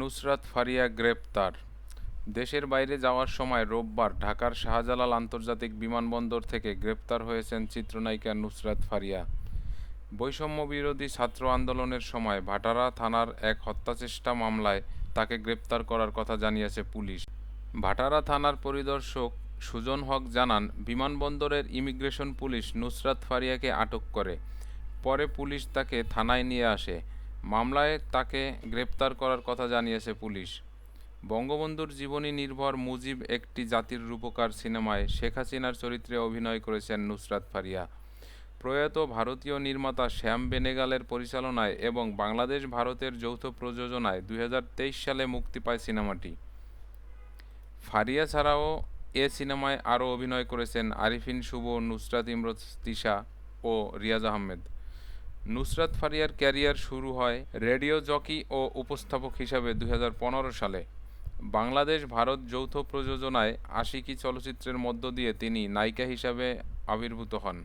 নুসরাত ফারিয়া গ্রেপ্তার। দেশের বাইরে যাওয়ার সময় রোববার ঢাকার শাহজালাল আন্তর্জাতিক বিমানবন্দর থেকে গ্রেপ্তার হয়েছেন চিত্রনায়িকা নুসরাত ফারিয়া। বৈষম্য বিরোধী ছাত্র আন্দোলনের সময় ভাটারা থানার এক হত্যাচেষ্টা মামলায় তাকে গ্রেপ্তার করার কথা জানিয়েছে পুলিশ। ভাটারা থানার পরিদর্শক সুজন হক জানান, বিমানবন্দরের ইমিগ্রেশন পুলিশ নুসরাত ফারিয়াকে আটক করে, পরে পুলিশ তাকে থানায় নিয়ে আসে। মামলায় তাকে গ্রেপ্তার করার কথা জানিয়েছে পুলিশ। বঙ্গবন্ধুর জীবনী নির্ভর মুজিব একটি জাতির রূপকার সিনেমায় শেখ হাসিনার চরিত্রে অভিনয় করেছেন নুসরাত ফারিয়া। প্রয়াত ভারতীয় নির্মাতা শ্যাম বেনেগালের পরিচালনায় এবং বাংলাদেশ ভারতের যৌথ প্রযোজনায় দু হাজার তেইশ সালে মুক্তি পায় সিনেমাটি। ফারিয়া ছাড়াও এ সিনেমায় আরও অভিনয় করেছেন আরিফিন শুভ, নুসরাত ইমরত তিশা ও রিয়াজ আহমেদ। নুসরাত ফারিয়ার ক্যারিয়ার শুরু হয় রেডিও জকি ও উপস্থাপক হিসাবে দু হাজার পনেরো সালে। বাংলাদেশ ভারত যৌথ প্রযোজনায় আশিকি চলচ্চিত্রের মধ্য দিয়ে তিনি নায়িকা হিসাবে আবির্ভূত হন।